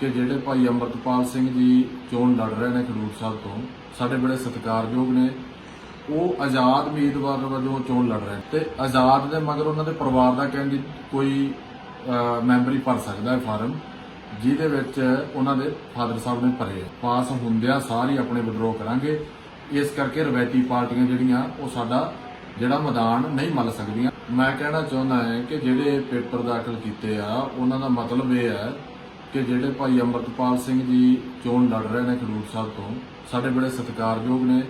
ਕਿ ਜਿਹੜੇ ਭਾਈ ਅੰਮ੍ਰਿਤਪਾਲ ਸਿੰਘ ਜੀ ਚੋਣ ਲੜ ਰਹੇ ਨੇ ਖਡੂਰ ਸਾਹਿਬ ਤੋਂ, ਸਾਡੇ ਬੜੇ ਸਤਿਕਾਰਯੋਗ ਨੇ। ਉਹ ਆਜ਼ਾਦ ਉਮੀਦਵਾਰ ਵਜੋਂ ਚੋਣ ਲੜ ਰਹੇ ਨੇ ਤੇ ਆਜ਼ਾਦ ਦੇ ਮਗਰ ਉਹਨਾਂ ਦੇ ਪਰਿਵਾਰ ਦਾ ਕੈਂਡੀ ਕੋਈ ਮੈਂਬਰ ਹੀ ਭਰ ਸਕਦਾ ਹੈ ਫਾਰਮ, ਜਿਹਦੇ ਵਿੱਚ ਉਹਨਾਂ ਦੇ ਫਾਦਰ ਸਾਹਿਬ ਨੇ ਭਰੇ ਪਾਸ ਹੁੰਦਿਆਂ ਸਾਰੀ ਆਪਣੇ ਵਿਡਰੋ ਕਰਾਂਗੇ। ਇਸ ਕਰਕੇ ਰਵਾਇਤੀ ਪਾਰਟੀਆਂ ਜਿਹੜੀਆਂ, ਉਹ ਸਾਡਾ ਜਿਹੜਾ ਮੈਦਾਨ ਨਹੀਂ ਮੱਲ ਸਕਦੀਆਂ। ਮੈਂ ਕਹਿਣਾ ਚਾਹੁੰਦਾ ਹਾਂ ਕਿ ਜਿਹੜੇ ਪੇਪਰ ਦਾਖਲ ਕੀਤੇ ਆ, ਉਹਨਾਂ ਦਾ ਮਤਲਬ ਇਹ ਹੈ ਕਿ ਜਿਹੜੇ ਭਾਈ ਅੰਮ੍ਰਿਤਪਾਲ ਸਿੰਘ ਜੀ ਚੋਣ ਲੜ ਰਹੇ ਨੇ ਖਡੂਰ ਸਾਹਿਬ ਤੋਂ, ਸਾਡੇ ਬੜੇ ਸਤਿਕਾਰਯੋਗ ਨੇ।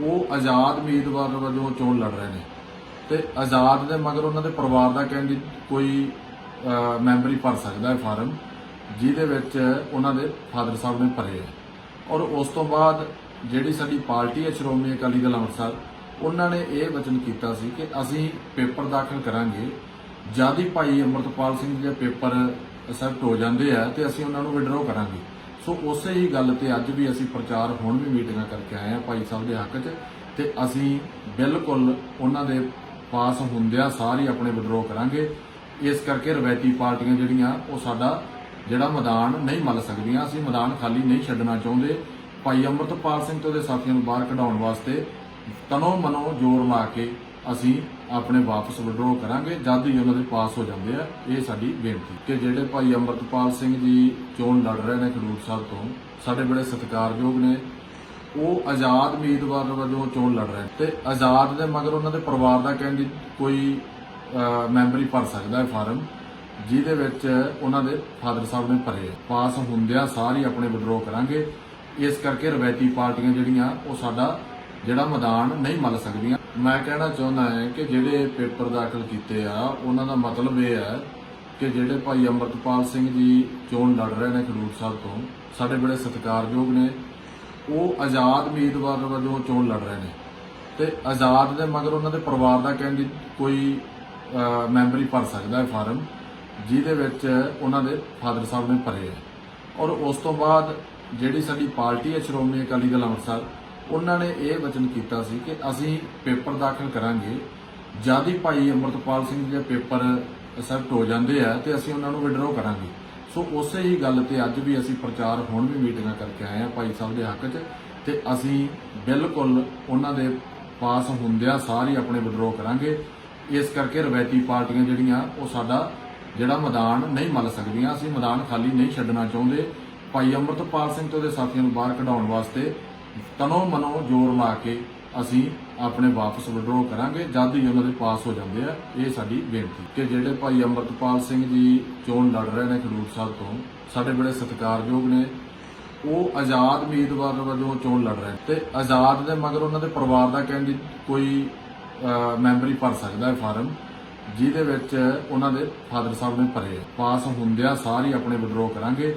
ਉਹ ਆਜ਼ਾਦ ਉਮੀਦਵਾਰ ਵਜੋਂ ਚੋਣ ਲੜ ਰਹੇ ਨੇ। ਤੇ ਆਜ਼ਾਦ ਦੇ ਮਗਰ ਉਹਨਾਂ ਦੇ ਪਰਿਵਾਰ ਦਾ ਕੈਂਡੀ ਕੋਈ ਮੈਂਬਰ ਹੀ ਭਰ ਸਕਦਾ ਹੈ ਫਾਰਮ, ਜਿਹਦੇ ਵਿੱਚ ਉਹਨਾਂ ਦੇ ਫਾਦਰ ਸਾਹਿਬ ਨੇ ਭਰੇ ਹੈ। ਔਰ ਉਸ ਤੋਂ ਬਾਅਦ ਜਿਹੜੀ ਸਾਡੀ ਪਾਰਟੀ ਹੈ ਸ਼੍ਰੋਮਣੀ ਅਕਾਲੀ ਦਲ ਅੰਮ੍ਰਿਤਸਰ, ਉਹਨਾਂ ਨੇ ਇਹ ਵਚਨ ਕੀਤਾ ਸੀ ਕਿ ਅਸੀਂ ਪੇਪਰ ਦਾਖਲ ਕਰਾਂਗੇ। ਜਦ ਹੀ ਭਾਈ ਅੰਮ੍ਰਿਤਪਾਲ ਸਿੰਘ ਜੀ ਦਾ ਪੇਪਰ ਅਸੈਪਟ ਹੋ ਜਾਂਦੇ ਆ ਤੇ ਅਸੀਂ ਉਹਨਾਂ ਨੂੰ ਵਿਡਰੋ ਕਰਾਂਗੇ। ਸੋ ਉਸੇ ਹੀ ਗੱਲ ਤੇ ਅੱਜ ਵੀ ਅਸੀਂ ਪ੍ਰਚਾਰ ਹੁਣ ਵੀ ਮੀਟਿੰਗਾਂ ਕਰਕੇ ਆਏ ਆ ਭਾਈ ਸਾਹਿਬ ਦੇ ਹੱਕ 'ਚ ਤੇ ਅਸੀਂ ਬਿਲਕੁਲ ਉਹਨਾਂ ਦੇ ਪਾਸ ਹੁੰਦਿਆਂ ਸਾਰੀ ਆਪਣੇ ਵਿਡਰੋ ਕਰਾਂਗੇ। ਇਸ ਕਰਕੇ ਰਵਾਇਤੀ ਪਾਰਟੀਆਂ ਜਿਹੜੀਆਂ, ਉਹ ਸਾਡਾ ਜਿਹੜਾ ਮੈਦਾਨ ਨਹੀਂ ਮੱਲ ਸਕਦੀਆਂ, ਅਸੀਂ ਮੈਦਾਨ ਖਾਲੀ ਨਹੀਂ ਛੱਡਣਾ ਚਾਹੁੰਦੇ। ਭਾਈ ਅੰਮ੍ਰਿਤਪਾਲ ਸਿੰਘ ਤੇ ਉਹਦੇ ਸਾਥੀਆਂ ਨੂੰ ਬਾਹਰ ਕਢਾਉਣ ਵਾਸਤੇ ਤਨੋ ਮਨੋ ਜ਼ੋਰ ਲਾ ਕੇ ਅਸੀਂ ਆਪਣੇ ਵਾਪਸ ਵਿਡਰੋ ਕਰਾਂਗੇ ਜਦ ਹੀ ਉਹਨਾਂ ਦੇ ਪਾਸ ਹੋ ਜਾਂਦੇ ਆ, ਇਹ ਸਾਡੀ ਬੇਨਤੀ। ਕਿ ਜਿਹੜੇ ਭਾਈ ਅੰਮ੍ਰਿਤਪਾਲ ਸਿੰਘ ਜੀ ਚੋਣ ਲੜ ਰਹੇ ਨੇ ਖਡੂਰ ਸਾਹਿਬ ਤੋਂ, ਸਾਡੇ ਬੜੇ ਸਤਿਕਾਰਯੋਗ ਨੇ। ਉਹ ਆਜ਼ਾਦ ਉਮੀਦਵਾਰ ਵਜੋਂ ਚੋਣ ਲੜ ਰਹੇ ਨੇ ਤੇ ਆਜ਼ਾਦ ਦੇ ਮਗਰ ਉਹਨਾਂ ਦੇ ਪਰਿਵਾਰ ਦਾ ਕੈਂਡੀ ਕੋਈ ਮੈਂਬਰ ਹੀ ਭਰ ਸਕਦਾ ਹੈ ਫਾਰਮ, ਜਿਹਦੇ ਵਿੱਚ ਉਹਨਾਂ ਦੇ ਫਾਦਰ ਸਾਹਿਬ ਨੇ ਭਰੇ ਪਾਸ ਹੁੰਦਿਆਂ ਸਾਰੀ ਆਪਣੇ ਵਿਡਰੋ ਕਰਾਂਗੇ। ਇਸ ਕਰਕੇ ਰਵਾਇਤੀ ਪਾਰਟੀਆਂ ਜਿਹੜੀਆਂ, ਉਹ ਸਾਡਾ ਜਿਹੜਾ ਮੈਦਾਨ ਨਹੀਂ ਮੱਲ ਸਕਦੀਆਂ। ਮੈਂ ਕਹਿਣਾ ਚਾਹੁੰਦਾ ਹਾਂ ਕਿ ਜਿਹੜੇ ਪੇਪਰ ਦਾਖਲ ਕੀਤੇ ਆ ਉਹਨਾਂ ਦਾ ਮਤਲਬ ਇਹ ਹੈ ਕਿ ਜਿਹੜੇ ਭਾਈ ਅੰਮ੍ਰਿਤਪਾਲ ਸਿੰਘ ਜੀ ਚੋਣ ਲੜ ਰਹੇ ਨੇ ਖਡੂਰ ਸਾਹਿਬ ਤੋਂ ਸਾਡੇ ਬੜੇ ਸਤਿਕਾਰਯੋਗ ਨੇ। ਉਹ ਆਜ਼ਾਦ ਉਮੀਦਵਾਰ ਵਜੋਂ ਚੋਣ ਲੜ ਰਹੇ ਨੇ। ਤੇ ਆਜ਼ਾਦ ਦੇ ਮਗਰ ਉਹਨਾਂ ਦੇ ਪਰਿਵਾਰ ਦਾ ਕੈਂਡੀ ਕੋਈ ਅਹ, ਮੈਂਬਰ ਹੀ ਭਰ ਸਕਦਾ ਹੈ ਫਾਰਮ ਜਿਹਦੇ ਵਿੱਚ ਉਹਨਾਂ ਦੇ ਫਾਦਰ ਸਾਹਿਬ ਨੇ ਭਰੇ ਹੈ ਔਰ ਉਸ ਤੋਂ ਬਾਅਦ ਜਿਹੜੀ ਸਾਡੀ ਪਾਰਟੀ ਹੈ ਸ਼੍ਰੋਮਣੀ ਅਕਾਲੀ ਦਲ ਅੰਮ੍ਰਿਤਸਰ ਉਹਨਾਂ ਨੇ ਇਹ ਵਚਨ ਕੀਤਾ ਸੀ ਕਿ ਅਸੀਂ ਪੇਪਰ ਦਾਖਲ ਕਰਾਂਗੇ। ਜਦ ਹੀ ਭਾਈ ਅੰਮ੍ਰਿਤਪਾਲ ਸਿੰਘ ਦੇ ਪੇਪਰ ਅਸੈਪਟ ਹੋ ਜਾਂਦੇ ਆ ਤੇ ਅਸੀਂ ਉਹਨਾਂ ਨੂੰ ਵਿਡਰੋ ਕਰਾਂਗੇ। ਸੋ ਉਸੇ ਹੀ ਗੱਲ ਤੇ ਅੱਜ ਵੀ ਅਸੀਂ ਪ੍ਰਚਾਰ ਹੁਣ ਵੀ ਮੀਟਿੰਗਾਂ ਕਰਕੇ ਆਏ ਆ ਭਾਈ ਸਾਹਿਬ ਦੇ ਹੱਕ 'ਚ ਤੇ ਅਸੀਂ ਬਿਲਕੁਲ ਉਹਨਾਂ ਦੇ ਪਾਸ ਹੁੰਦਿਆਂ ਸਾਰੀ ਆਪਣੇ ਵਿਡਰੋ ਕਰਾਂਗੇ। ਇਸ ਕਰਕੇ ਰਵਾਇਤੀ ਪਾਰਟੀਆਂ ਜਿਹੜੀਆਂ ਉਹ ਸਾਡਾ ਜਿਹੜਾ ਮੈਦਾਨ ਨਹੀਂ ਮੱਲ ਸਕਦੀਆਂ, ਅਸੀਂ ਮੈਦਾਨ ਖਾਲੀ ਨਹੀਂ ਛੱਡਣਾ ਚਾਹੁੰਦੇ। ਭਾਈ ਅੰਮ੍ਰਿਤਪਾਲ ਸਿੰਘ ਤੇ ਉਹਦੇ ਸਾਥੀਆਂ ਨੂੰ ਬਾਹਰ ਕਢਾਉਣ ਵਾਸਤੇ ਤਨੋ ਮਨੋ ਜ਼ੋਰ ਲਾ ਕੇ ਅਸੀਂ ਆਪਣੇ ਵਾਪਸ ਵਿਡਰੋ ਕਰਾਂਗੇ, ਜਦ ਹੀ ਉਹਨਾਂ ਦੇ ਪਾਸ ਹੋ ਜਾਂਦੇ ਆ, ਇਹ ਸਾਡੀ ਬੇਨਤੀ ਕਿ ਜਿਹੜੇ ਭਾਈ ਅੰਮ੍ਰਿਤਪਾਲ ਸਿੰਘ ਜੀ ਚੋਣ ਲੜ ਰਹੇ ਨੇ ਖਡੂਰ ਸਾਹਿਬ ਤੋਂ, ਸਾਡੇ ਬੜੇ ਸਤਿਕਾਰਯੋਗ ਨੇ। ਉਹ ਆਜ਼ਾਦ ਉਮੀਦਵਾਰ ਵਜੋਂ ਚੋਣ ਲੜ ਰਹੇ ਨੇ ਤੇ ਆਜ਼ਾਦ ਦੇ ਮਗਰ ਉਹਨਾਂ ਦੇ ਪਰਿਵਾਰ ਦਾ ਕੈਂਡੀ ਕੋਈ ਮੈਂਬਰ ਹੀ ਭਰ ਸਕਦਾ ਹੈ ਫਾਰਮ, ਜਿਹਦੇ ਵਿੱਚ ਉਹਨਾਂ ਦੇ ਫਾਦਰ ਸਾਹਿਬ ਨੇ ਭਰੇ ਪਾਸ ਹੁੰਦਿਆਂ ਸਾਰੀ ਆਪਣੇ ਵਿਡਰੋ ਕਰਾਂਗੇ।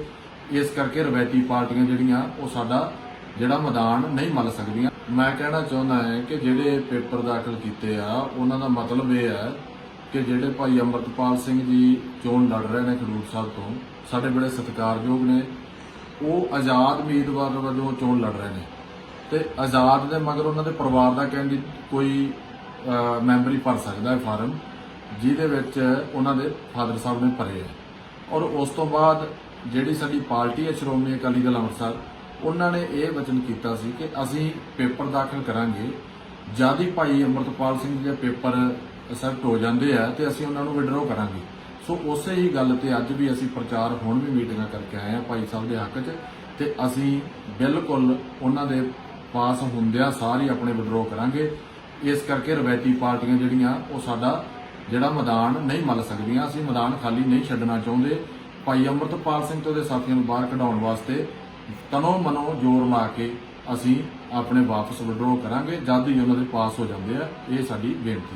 ਇਸ ਕਰਕੇ ਰਵਾਇਤੀ ਪਾਰਟੀਆਂ ਜਿਹੜੀਆਂ, ਉਹ ਸਾਡਾ ਜਿਹੜਾ ਮੈਦਾਨ ਨਹੀਂ ਮੱਲ ਸਕਦੀਆਂ। ਮੈਂ ਕਹਿਣਾ ਚਾਹੁੰਦਾ ਹਾਂ ਕਿ ਜਿਹੜੇ ਪੇਪਰ ਦਾਖਲ ਕੀਤੇ ਆ, ਉਹਨਾਂ ਦਾ ਮਤਲਬ ਇਹ ਹੈ ਕਿ ਜਿਹੜੇ ਭਾਈ ਅੰਮ੍ਰਿਤਪਾਲ ਸਿੰਘ ਜੀ ਚੋਣ ਲੜ ਰਹੇ ਨੇ ਖਡੂਰ ਸਾਹਿਬ ਤੋਂ, ਸਾਡੇ ਬੜੇ ਸਤਿਕਾਰਯੋਗ ਨੇ। ਉਹ ਆਜ਼ਾਦ ਉਮੀਦਵਾਰ ਵਜੋਂ ਚੋਣ ਲੜ ਰਹੇ ਨੇ। ਤੇ ਆਜ਼ਾਦ ਦੇ ਮਗਰ ਉਹਨਾਂ ਦੇ ਪਰਿਵਾਰ ਦਾ ਕੈਂਡੀ ਕੋਈ ਮੈਂਬਰ ਹੀ ਭਰ ਸਕਦਾ ਹੈ ਫਾਰਮ, ਜਿਹਦੇ ਵਿੱਚ ਉਹਨਾਂ ਦੇ ਫਾਦਰ ਸਾਹਿਬ ਨੇ ਭਰੇ ਹੈ ਔਰ ਉਸ ਤੋਂ ਬਾਅਦ ਜਿਹੜੀ ਸਾਡੀ ਪਾਰਟੀ ਹੈ ਸ਼੍ਰੋਮਣੀ ਅਕਾਲੀ ਦਲ ਅੰਮ੍ਰਿਤਸਰ ਉਹਨਾਂ ਨੇ ਇਹ ਵਚਨ ਕੀਤਾ ਸੀ ਕਿ ਅਸੀਂ ਪੇਪਰ ਦਾਖਲ ਕਰਾਂਗੇ। ਜਦ ਹੀ ਭਾਈ ਅੰਮ੍ਰਿਤਪਾਲ ਸਿੰਘ ਦੇ ਪੇਪਰ ਅਸੈਪਟ ਹੋ ਜਾਂਦੇ ਆ ਤੇ ਅਸੀਂ ਉਹਨਾਂ ਨੂੰ ਵਿਡਰੋ ਕਰਾਂਗੇ। ਸੋ ਉਸੇ ਹੀ ਗੱਲ ਤੇ ਅੱਜ ਵੀ ਅਸੀਂ ਪ੍ਰਚਾਰ ਹੁਣ ਵੀ ਮੀਟਿੰਗਾਂ ਕਰਕੇ ਆਏ ਆ ਭਾਈ ਸਾਹਿਬ ਦੇ ਹੱਕ 'ਚ ਤੇ ਅਸੀਂ ਬਿਲਕੁਲ ਉਹਨਾਂ ਦੇ ਪਾਸ ਹੁੰਦਿਆਂ ਸਾਰੀ ਆਪਣੇ ਵਿਡਰੋ ਕਰਾਂਗੇ। ਇਸ ਕਰਕੇ ਰਵਾਇਤੀ ਪਾਰਟੀਆਂ ਜਿਹੜੀਆਂ, ਉਹ ਸਾਡਾ ਜਿਹੜਾ ਮੈਦਾਨ ਨਹੀਂ ਮੱਲ ਸਕਦੀਆਂ, ਅਸੀਂ ਮੈਦਾਨ ਖਾਲੀ ਨਹੀਂ ਛੱਡਣਾ ਚਾਹੁੰਦੇ। ਭਾਈ ਅੰਮ੍ਰਿਤਪਾਲ ਸਿੰਘ ਤੇ ਉਹਦੇ ਸਾਥੀਆਂ ਨੂੰ ਬਾਹਰ ਕਢਾਉਣ ਵਾਸਤੇ ਤਨੋ ਮਨੋ ਜ਼ੋਰ ਲਾ ਕੇ ਅਸੀਂ ਆਪਣੇ ਵਾਪਸ ਵਿਡਰੋ ਕਰਾਂਗੇ, ਜਦ ਹੀ ਉਹਨਾਂ ਦੇ ਪਾਸ ਹੋ ਜਾਂਦੇ ਆ, ਇਹ ਸਾਡੀ ਬੇਨਤੀ